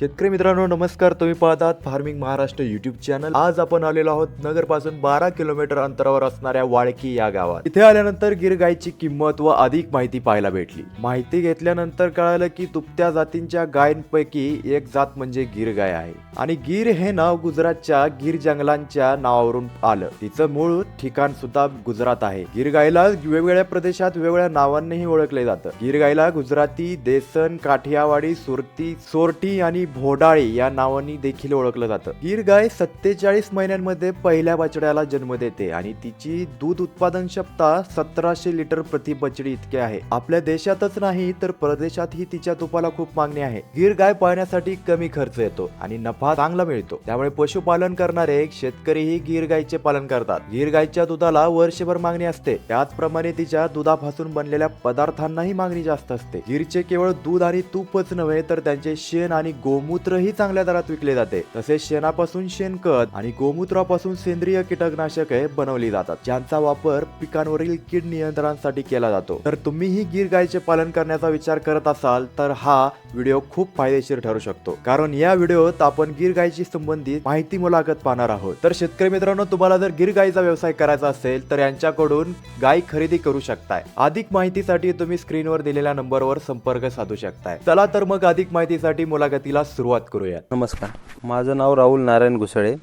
शेतकरी मित्रांनो नमस्कार. तुम्ही पाहतात फार्मिंग महाराष्ट्र युट्यूब चॅनल आज आपण आलेलो आहोत नगरपासून बारा किलोमीटर अंतरावर असणाऱ्या वाळकी या गावात. इथे आल्यानंतर गिर गायची किंमत व अधिक माहिती पाहायला भेटली. माहिती घेतल्यानंतर कळालं की दुपत्या जातींच्या गायींपैकी एक जात म्हणजे गिर गाय आहे. आणि गिर हे नाव गुजरातच्या गिर जंगलांच्या नावावरून आलं. तिचं मूळ ठिकाण सुद्धा गुजरात आहे. गिर गायला वेगवेगळ्या प्रदेशात वेगवेगळ्या नावांनीही ओळखले जातं. गिर गायला गुजराती देसन काठियावाडी सुरती सोरटी आणि भोडाळी या नावाने देखील ओळखलं जातं. गिर गाय सत्तेचाळीस महिन्यांमध्ये पहिल्या बछड्याला जन्म देते आणि तिची दूध उत्पादन क्षमता सतराशे लिटर प्रति बछडी इतके आहे. आपल्या देशातच नाही तर परदेशातही तिच्या तुपाला खूप मागणी आहे. गिर गाय पाळण्यासाठी कमी खर्च येतो आणि नफा चांगला मिळतो. त्यामुळे पशुपालन करणारे शेतकरीही गिर गायचे पालन करतात. गिर गायच्या दुधाला वर्षभर मागणी असते. त्याचप्रमाणे तिच्या दुधापासून बनलेल्या पदार्थांनाही मागणी जास्त असते. गिरचे केवळ दूध आणि तूपच नव्हे तर त्यांचे शेण आणि गोमूत्रही चांगल्या दरात विकले जाते. तसेच शेणापासून शेणखत आणि गोमूत्रापासून सेंद्रिय कीटकनाशके बनवली जातात ज्यांचा वापर पिकांवरील कीड नियंत्रणासाठी केला जातो. तर तुम्हीही गीर गायचे पालन करण्याचा विचार करत असाल तर हा व्हिडिओ खूप फायदेशीर ठरू शकतो. कारण या व्हिडिओत आपण गीर गायची संबंधित माहिती मुलाखत पाहणार आहोत. तर शेतकरी मित्रांनो तुम्हाला जर गीर गायीचा व्यवसाय करायचा असेल तर यांच्याकडून गाय खरेदी करू शकताय. अधिक माहितीसाठी तुम्ही स्क्रीनवर दिलेल्या नंबरवर संपर्क साधू शकताय. चला तर मग अधिक माहितीसाठी मुलाखतीला सुरुवात करूया. नमस्कार. माझं नाव राहुल नारायण घुसळे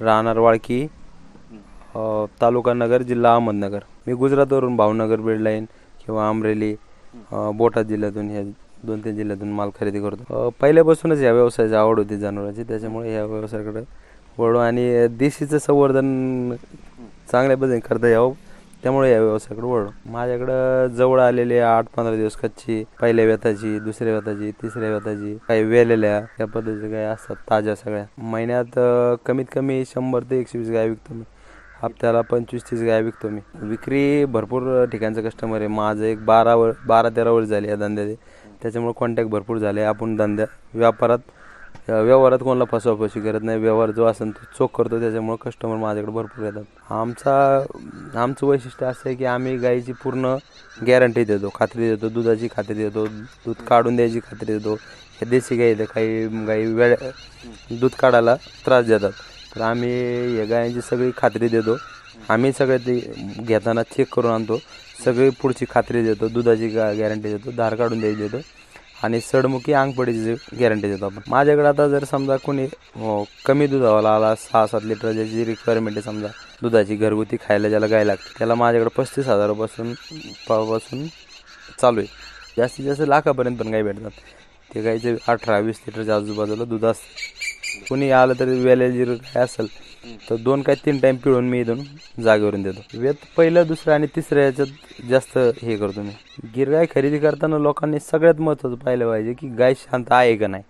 राहणार वाळकी तालुका नगर जिल्हा अहमदनगर. मी गुजरातवरून भावनगर बीड लाईन किंवा अमरेली बोटा बोटाद जिल्ह्यातून ह्या दोन तीन जिल्ह्यातून माल खरेदी करतो. पहिल्यापासूनच या व्यवसायाची आवड होती जनावरांची त्याच्यामुळे या व्यवसायाकडे वळू आणि देशीचं संवर्धन चांगल्या पद्धतीने करता यावं. त्यामुळे या व्यवसायाकडे वळलो. माझ्याकडं जवळ आलेले आठ पंधरा दिवस कच्ची पहिल्या व्यथाची दुसऱ्या व्यथाची तिसऱ्या व्यथाची काही वेलेल्या त्या पद्धतीच्या गाय असतात ताज्या सगळ्या. महिन्यात कमीत कमी शंभर ते एकशे वीस गाय विकतो मी. हप्त्याला पंचवीस तीस गाय विकतो मी. विक्री भरपूर ठिकाणचं कस्टमर आहे. माझं एक बारा वर बारा तेरा वर्ष झाली या धंद्याचे. त्याच्यामुळे कॉन्टॅक्ट भरपूर झाले. आपण धंद्या व्यापारात व्यवहारात कोणाला फसवाफशी करत नाही. व्यवहार जो असेल तो चोख करतो. त्याच्यामुळं कस्टमर माझ्याकडे भरपूर येतात. आमचा आमचं वैशिष्ट्य असं आहे की आम्ही गाईची पूर्ण गॅरंटी देतो. खात्री देतो. दुधाची खात्री देतो. दूध काढून द्यायची खात्री देतो. हे देशी गाई आहेत. काही गाई वेळ दूध काढायला त्रास देतात. तर आम्ही या गायांची सगळी खात्री देतो. आम्ही सगळे ते घेताना चेक करून आणतो. सगळी पुढची खात्री देतो. दुधाची गॅरंटी देतो. धार काढून द्यायची देतो. आणि सडमुखी अंगपडीची गॅरंटी देतो आपण. माझ्याकडे आता जर समजा कोणी कमी दुधावाला आला सहा सात लिटर ज्याची रिक्वायरमेंट आहे समजा दुधाची घरगुती खायला ज्याला गाय लागते त्याला माझ्याकडे पस्तीस हजारापासून पासून चालू आहे. जास्तीत जास्त लाखापर्यंत पण गाय भेटतात. ते गायचे अठरा वीस लिटरच्या आजूबाजूला दूध असतं. कोणी आलं तरी वेलेल जर काय असेल तर दोन काय तीन टाईम पिळून मी इथून जागेवरून देतो. वेत पहिलं दुसरं आणि तिसऱ्या याच्यात जास्त हे करतो मी. गिर गाय खरेदी करताना लोकांनी सगळ्यात महत्त्वाचं पाहिलं पाहिजे की गाय शांत आहे का नाही.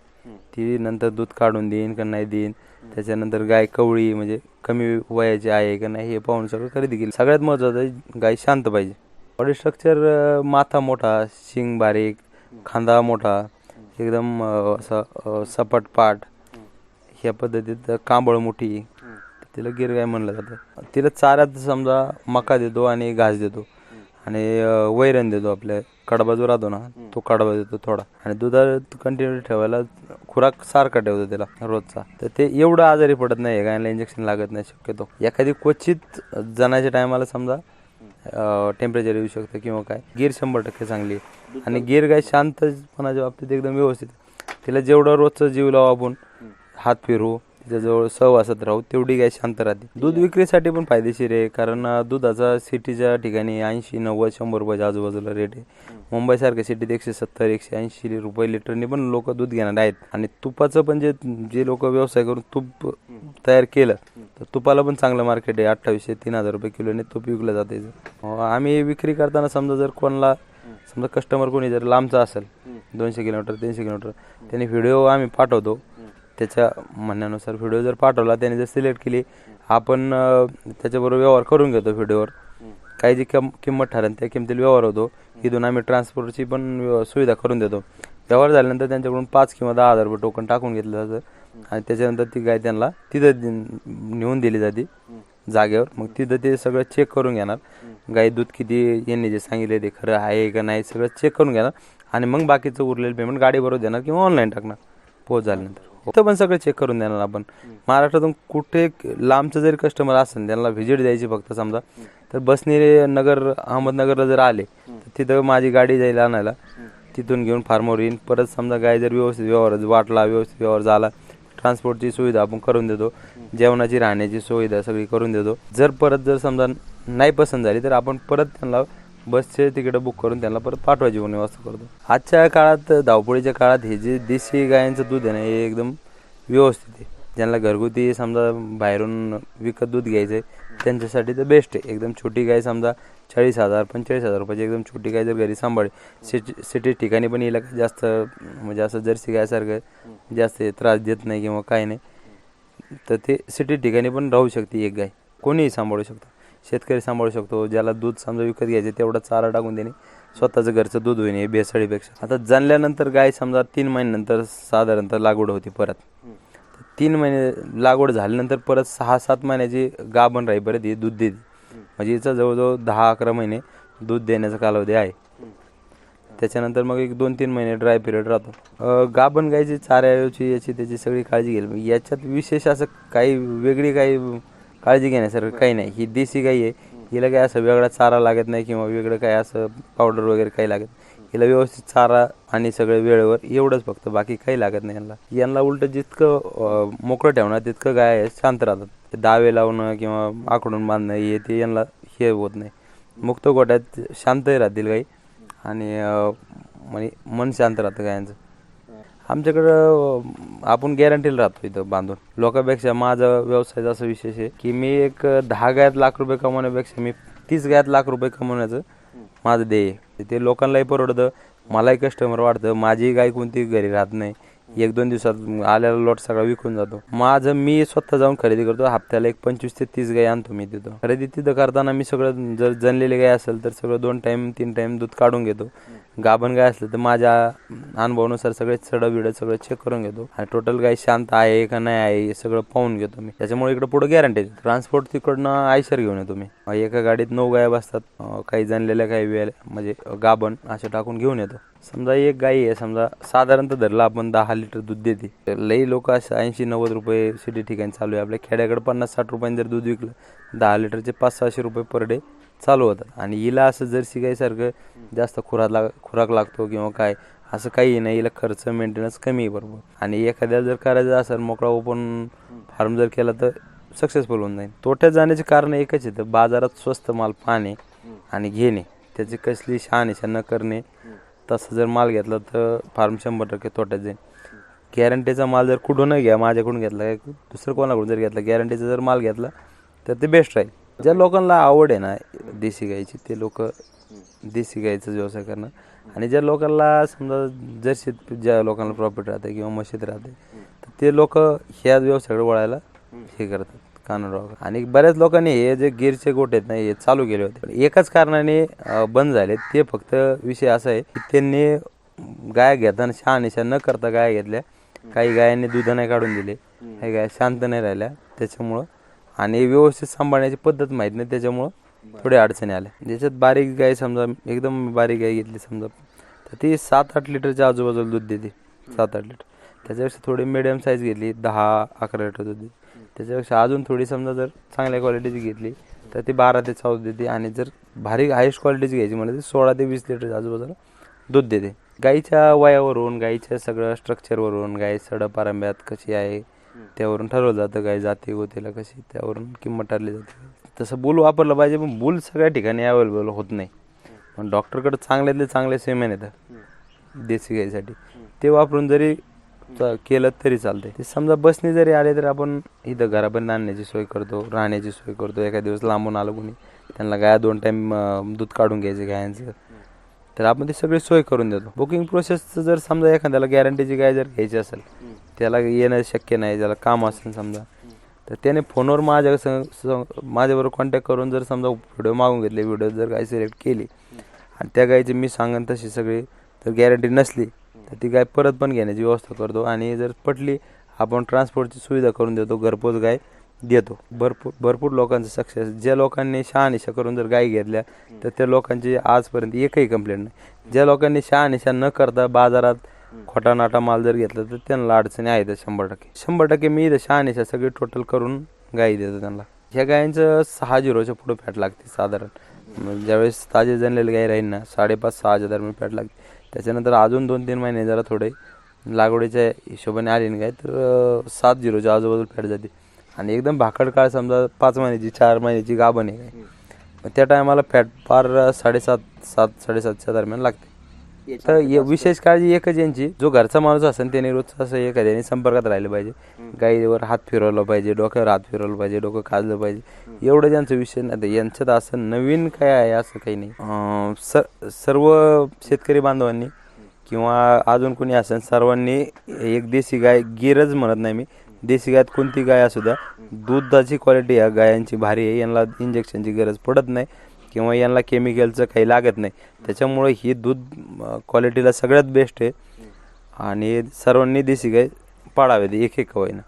ती नंतर दूध काढून देईन का नाही देईन. त्याच्यानंतर गाय कवळी म्हणजे कमी वयाची आहे का नाही हे पाहून सगळं खरेदी केली. सगळ्यात महत्त्वाचं आहे गाय शांत पाहिजे. बॉडी स्ट्रक्चर माथा मोठा शिंग बारीक खांदा मोठा एकदम असं सपाट पाठ ह्या पद्धतीत कांबळ मोठी. तिला गिर गाय म्हणलं जातं. तिला चाऱ्यात समजा मका देतो आणि घास देतो. आणि वैरण देतो आपल्या कडबा जो राहतो ना तो कडबा देतो थोडा. आणि दुधात कंटिन्यू ठेवायला खुराक सारखा ठेवतो त्याला रोजचा. तर ते एवढं आजारी पडत नाही गायला इंजेक्शन लागत नाही शक्यतो. एखादी क्वचित जनाच्या टायमाला समजा टेम्परेचर येऊ शकतं किंवा काय गिर शंभर टक्के चांगली आहे. आणि गिर गाय शांतपणाच्या बाबतीत एकदम व्यवस्थित तिला जेवढं रोजचं जीव लावू आपण हात फिरू तिच्याजवळ सहवासात राहू तेवढी गाय शांत राहते. दूध विक्रीसाठी पण फायदेशीर आहे कारण दुधाचा सिटीच्या ठिकाणी ऐंशी नव्वद शंभर रुपयाच्या आजूबाजूला रेट आहे. मुंबईसारख्या सिटीत एकशे सत्तर एकशे ऐंशी रुपये लिटरने पण लोक दूध घेणार आहेत. आणि तुपाचं पण जे जे लोक व्यवसाय करून तूप तयार केलं तर तुपाला पण चांगलं मार्केट आहे. अठ्ठावीसशे तीन हजार रुपये किलोने तूप विकलं जाते आम्ही विक्री करताना समजा जर कोणाला समजा कस्टमर कोणी जर लांबचा असेल दोनशे किलोमीटर तीनशे किलोमीटर त्यांनी व्हिडिओ आम्ही पाठवतो. त्याच्या म्हणण्यानुसार व्हिडिओ जर पाठवला त्याने जर सिलेक्ट केली आपण त्याच्याबरोबर व्यवहार करून घेतो व्हिडिओवर काही जी किम किंमत ठरेल त्या किमतीला व्यवहार होतो इथून आम्ही ट्रान्सपोर्टची पण व्यव- सुविधा करून देतो. व्यवहार झाल्यानंतर त्यांच्याकडून पाच किंवा दहा हजार रुपये टोकन टाकून घेतलं जातं. आणि त्याच्यानंतर ती गाय त्यांना तिथं नेऊन दिली जाते जागेवर. मग तिथं ते सगळं चेक करून घेणार. गाई दूध किती यांनी जे सांगितले ते खरं आहे का नाही सगळं चेक करून घेणार. आणि मग बाकीचं उरलेलं पेमेंट गाडीबरोबर देणार किंवा ऑनलाईन टाकणार. पोच झाल्यानंतर. तिथं पण सगळं चेक करून देणार आपण. महाराष्ट्रातून कुठे लांबचं जरी कस्टमर असेल त्यांना व्हिजिट द्यायची फक्त समजा तर बसने नगर अहमदनगरला जर आले तर तिथं माझी गाडी जाईल आणायला तिथून घेऊन फार्मवर येईन. परत समजा गाय जर व्यवस्थित व्यवहार वाटला व्यवस्थित व्यवहार झाला ट्रान्सपोर्टची सुविधा आपण करून देतो. जेवणाची राहण्याची सुविधा सगळी करून देतो. जर परत जर समजा नाही पसंत झाली तर आपण परत त्यांना बसचे तिकीटं बुक करून त्यांना परत पाठवायची पण व्यवस्था करतो. आजच्या काळात धावपळीच्या काळात हे जे देशी गायांचं दूध आहे ना हे एकदम व्यवस्थित आहे. ज्यांना घरगुती समजा बाहेरून विकत दूध घ्यायचं आहे त्यांच्यासाठी तर बेस्ट आहे. एकदम छोटी गाय समजा चाळीस हजार पंचेचाळीस हजार रुपयाची एकदम छोटी गाय जर घरी सांभाळली सिटी सिटी ठिकाणी पण येईल जास्त म्हणजे असं जर्सी गायसारखं जास्त त्रास देत नाही किंवा काय नाही. तर ते सिटी ठिकाणी पण राहू शकते एक गाय. कोणीही सांभाळू शकतं. शेतकरी सांभाळू शकतो ज्याला दूध समजा विकत घ्यायचे तेवढा चारा टाकून देणे स्वतःचं घरचं दूध होईन हे भेसळीपेक्षा. आता जाणल्यानंतर गाय समजा तीन महिन्यानंतर साधारणतः लागवड होती परत. तीन महिने लागवड झाल्यानंतर परत सहा सात महिन्याची गाभण राही परत ही दूध देते. म्हणजे हिचं जवळजवळ दहा अकरा महिने दूध देण्याचा कालावधी आहे. त्याच्यानंतर मग एक दोन तीन महिने ड्राय पिरियड राहतो. गाभण गायची चाऱ्याची याची त्याची सगळी काळजी घ्यायला याच्यात विशेष असं काही वेगळी काही काळजी घेण्यासारखं काही नाही. ही देशी गाई आहे. हिला काही असं वेगळा चारा लागत नाही किंवा वेगळं काही असं पावडर वगैरे काही लागत हिला व्यवस्थित चारा आणि सगळं वेळेवर एवढंच फक्त. बाकी काही लागत नाही यांना. यांना उलट जितकं मोकळं ठेवणार तितकं गाय आहे, शांत राहतात. दावे लावणं किंवा आखडून बांधणं हे ते यांना हे होत नाही. मुक्त गोट्यात शांतही राहतील गाई. आणि म्हणजे मन शांत राहतं गायांचं. आमच्याकडं आपण गॅरंटीला राहतो इथं बांधून. लोकांपेक्षा माझा व्यवसाय असा विशेष आहे की मी एक दहा गायत लाख रुपये कमवण्यापेक्षा मी तीस गायत लाख रुपये कमवण्याचं माझं ध्येय ते लोकांनाही परवडतं मलाही कस्टमर वाढतं माझी गाय कोणती घरी राहत नाही. एक दोन दिवसात आलेला लॉट सगळा विकून जातो. माझं मी स्वतः जाऊन खरेदी करतो. हप्त्याला एक पंचवीस ते तीस गाय आणतो मी तिथं. खरेदी तिथं करताना मी सगळं जर जनलेली गाय असेल तर सगळं दोन टाईम तीन टाईम दूध काढून घेतो. गाभण गाय असलं तर माझ्या अनुभवानुसार सगळे चढ बिडं सगळं चेक करून घेतो. आणि टोटल गाय शांत आहे का नाही आहे हे सगळं पाहून घेतो मी. त्याच्यामुळे इकडे पुढे गॅरंटी ट्रान्सपोर्ट तिकडनं आयशर घेऊन येतो मी. एका गाडीत नऊ गाय बसतात काही जणलेल्या काही वेळ म्हणजे गाभण असे टाकून घेऊन येतो. समजा एक गाई आहे समजा साधारणतः धरला आपण दहा लिटर दूध देते. तर लई लोक असं ऐंशी नव्वद रुपये सिटी ठिकाणी चालू आहे. आपल्या खेड्याकडे पन्नास साठ रुपयांनी जर दूध विकलं दहा लिटरचे पाच सहाशे रुपये पर डे चालू होतात. आणि हिला असं जर्सी गाईसारखं जास्त खुराक लाग खुराक लागतो किंवा काय असं काही नाही. हिला खर्च मेंटेनन्स कमी आहे बरोबर आणि एखाद्याला जर करायचं असेल मोकळा ओपन फार्म जर केला तर सक्सेसफुल होऊन जाईल तोट्यात जाण्याचे कारण एकच आहे तर बाजारात स्वस्त माल पाहणे आणि घेणे. त्याची कसली शहानिशा न करणे. तसं जर माल घेतला तर फार्म शंभर टक्के तोट्यात जाईल गॅरंटीचा माल जर कुठून घ्या माझ्याकडून घेतला काय दुसरं कोणाकडून जर घेतला गॅरंटीचा जर माल घेतला तर ते बेस्ट राहील. ज्या लोकांना आवड आहे ना देशी गायची ते लोक देशी गायचा व्यवसाय करणं आणि ज्या लोकांना समजा जर्सीत ज्या लोकांना प्रॉफिट राहते किंवा मशीद राहते तर ते लोक ह्या व्यवसायाकडे वळायला हे करतात. कानून आणि बऱ्याच लोकांनी हे जे गिरचे गोट आहेत ना हे चालू केले होते. एकाच कारणाने बंद झाले. ते फक्त विषय असा आहे की त्यांनी गाय घेताना शहानिशा न करता गाय घेतल्या. काही गायांनी दूध नाही काढून दिले. काही गाय शांत नाही राहिल्या. त्याच्यामुळं आणि व्यवस्थित सांभाळण्याची पद्धत माहीत नाही. त्याच्यामुळं थोड्या अडचणी आल्या. ज्याच्यात बारीक गाय समजा एकदम बारीक गाय घेतली समजा तर ती सात आठ लिटरच्या आजूबाजूला दूध देते. सात आठ लिटर. त्याच्यापेक्षा थोडी मिडियम साईज घेतली दहा अकरा लिटर दूध देते. त्याच्यापेक्षा अजून थोडी समजा जर चांगल्या क्वालिटीची घेतली तर ती बारा ते चौदा देते. आणि जर भारी हायेस्ट क्वालिटीची घ्यायची म्हणजे ती सोळा ते वीस लिटर आजूबाजूला दूध देते. गाईच्या वयावरून गाईच्या सगळं स्ट्रक्चरवरून गाय सडपारंब्यात कशी आहे त्यावरून ठरवलं जातं. गाय जाते गोतीला कशी त्यावरून किंमत ठरली जाते. तसं बुल वापरलं पाहिजे पण बुल सगळ्या ठिकाणी अवेलेबल होत नाही. पण डॉक्टरकडे चांगल्यातले चांगले सेमेन येतं देसी गाईसाठी. ते वापरून जरी केलं तरी चालते ते समजा बसने जरी आले तर आपण इथं घरापर्यंत आणण्याची सोय करतो राहण्याची सोय करतो. एखाद दिवस लांबून आलो कोणी त्यांना गाया दोन टाईम दूध काढून घ्यायचं गायांचं. तर आपण ती सगळी सोय करून देतो. बुकिंग प्रोसेसचं जर समजा एखाद्याला गॅरंटीची गाय जर घ्यायची असेल त्याला येणं शक्य नाही ज्याला काम असेल समजा तर त्याने फोनवर माझ्या माझ्याबरोबर कॉन्टॅक्ट करून जर समजा व्हिडिओ मागून घेतले व्हिडिओ जर गाय सिलेक्ट केली आणि त्या गायची मी सांगेन तशी सगळी तर गॅरंटी नसली तर ती गाय परत पण घेण्याची व्यवस्था करतो आणि जर पटली आपण ट्रान्सपोर्टची सुविधा करून देतो घरपोच गाय देतो. भरपूर भरपूर लोकांचं सक्सेस ज्या लोकांनी शहानिशा करून जर गाय घेतल्या तर त्या लोकांची आजपर्यंत एकही कंप्लेंट नाही. ज्या लोकांनी शहानिशा न करता बाजारात खोटा नाटा माल जर घेतला तर त्यांना अडचणी आहेत शंभर टक्के. शंभर टक्के मी इथं शहानिशा सगळी टोटल करून गाई देतो त्यांना. ह्या गायांचं सहा झिरोच्या पुढं फॅट लागते साधारण. मग ज्यावेळेस ताजे जनलेले गाई राहील ना साडेपाच सहाच्या दरम्यान फॅट लागते. त्याच्यानंतर अजून दोन तीन महिने जरा थोडे लागवडीच्या हिशोबाने आले ना काय तर सात झिरोच्या आजूबाजूला फॅट जाते. आणि एकदम भाकड काळ समजा पाच महिन्याची चार महिन्याची गाभण आहे काय. त्या टायमाला फॅट फार साडेसात सात साडेसातच्या दरम्यान लागते. तर ये- विशेष काळजी एकच यांची. जो घरचा माणूस असेल त्याने रोज असं एखाद्याने संपर्कात राहिलं पाहिजे. गाईवर हात फिरवला पाहिजे डोक्यावर हात फिरवलं पाहिजे डोकं खाजलं पाहिजे. एवढं ज्यांचा विषय नाही. तर यांच्यात असं नवीन काय आहे असं काही नाही. अं, सर सर्व शेतकरी बांधवांनी किंवा अजून कोणी असेल सर्वांनी एक देशी गाय गिरच म्हणत नाही मी. देशी गायत कोणती गाय असू द्या. दुधाची क्वालिटी या गायांची भारी आहे यांना इंजेक्शनची गरज पडत नाही. किंवा यांना केमिकलचं काही लागत नाही. त्याच्यामुळे ही दूध क्वालिटीला सगळ्यात बेस्ट आहे. आणि सर्वांनी देशी गाय पाळावे एक एक वयनं